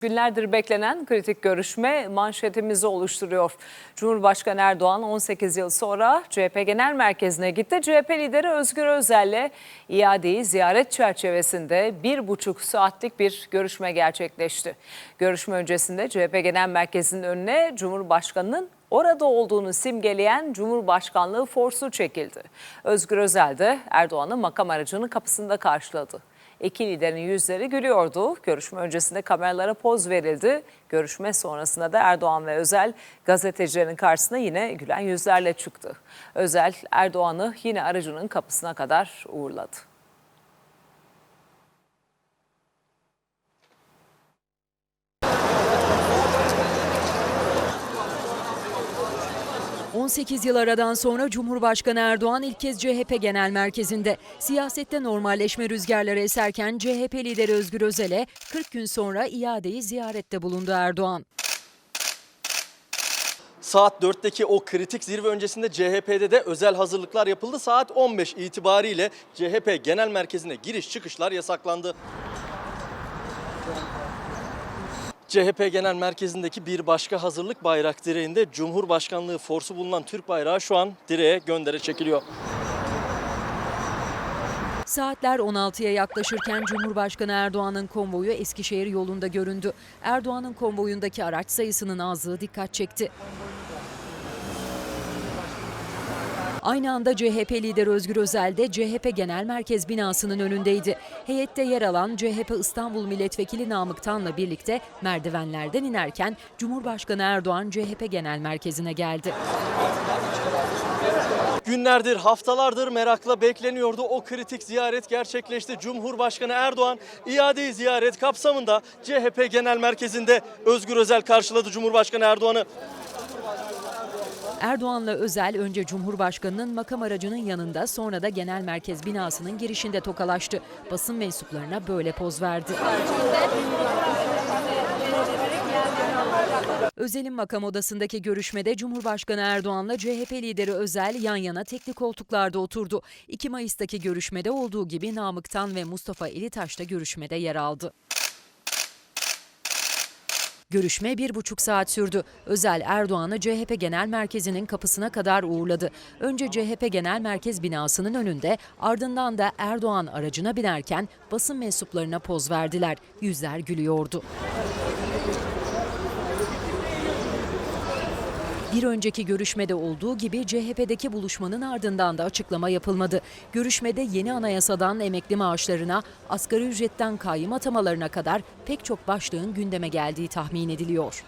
Günlerdir beklenen kritik görüşme manşetimizi oluşturuyor. Cumhurbaşkanı Erdoğan 18 yıl sonra CHP Genel Merkezi'ne gitti. CHP lideri Özgür Özel'le iadeyi ziyaret çerçevesinde bir buçuk saatlik bir görüşme gerçekleşti. Görüşme öncesinde CHP Genel Merkezi'nin önüne Cumhurbaşkanı'nın orada olduğunu simgeleyen Cumhurbaşkanlığı forsu çekildi. Özgür Özel de Erdoğan'ı makam aracının kapısında karşıladı. İki liderin yüzleri gülüyordu. Görüşme öncesinde kameralara poz verildi. Görüşme sonrasında da Erdoğan ve Özel gazetecilerin karşısına yine gülen yüzlerle çıktı. Özel Erdoğan'ı yine aracının kapısına kadar uğurladı. – 18 yıl aradan sonra Cumhurbaşkanı Erdoğan ilk kez CHP Genel Merkezi'nde. Siyasette normalleşme rüzgarları eserken CHP lideri Özgür Özel'e 40 gün sonra iadeyi ziyarette bulundu Erdoğan. Saat 4'teki o kritik zirve öncesinde CHP'de de özel hazırlıklar yapıldı. Saat 15 itibariyle CHP Genel Merkezi'ne giriş çıkışlar yasaklandı. CHP Genel Merkezi'ndeki bir başka hazırlık bayrak direğinde Cumhurbaşkanlığı forsu bulunan Türk bayrağı şu an direğe göndere çekiliyor. Saatler 16'ya yaklaşırken Cumhurbaşkanı Erdoğan'ın konvoyu Eskişehir yolunda göründü. Erdoğan'ın konvoyundaki araç sayısının azlığı dikkat çekti. Aynı anda CHP lideri Özgür Özel de CHP Genel Merkez binasının önündeydi. Heyette yer alan CHP İstanbul Milletvekili Namık Tan'la birlikte merdivenlerden inerken Cumhurbaşkanı Erdoğan CHP Genel Merkezi'ne geldi. Günlerdir, haftalardır merakla bekleniyordu. O kritik ziyaret gerçekleşti. Cumhurbaşkanı Erdoğan iadeyi ziyaret kapsamında CHP Genel Merkezi'nde Özgür Özel karşıladı Cumhurbaşkanı Erdoğan'ı. Erdoğan'la Özel önce Cumhurbaşkanı'nın makam aracının yanında sonra da Genel Merkez binasının girişinde tokalaştı. Basın mensuplarına böyle poz verdi. Özel'in makam odasındaki görüşmede Cumhurbaşkanı Erdoğan'la CHP lideri Özel yan yana tekli koltuklarda oturdu. 2 Mayıs'taki görüşmede olduğu gibi Namıktan ve Mustafa Elitaş da görüşmede yer aldı. Görüşme bir buçuk saat sürdü. Özel Erdoğan'ı CHP Genel Merkezi'nin kapısına kadar uğurladı. Önce CHP Genel Merkez binasının önünde ardından da Erdoğan aracına binerken basın mensuplarına poz verdiler. Yüzler gülüyordu. Bir önceki görüşmede olduğu gibi CHP'deki buluşmanın ardından da açıklama yapılmadı. Görüşmede yeni anayasadan emekli maaşlarına, asgari ücretten kayyım atamalarına kadar pek çok başlığın gündeme geldiği tahmin ediliyor.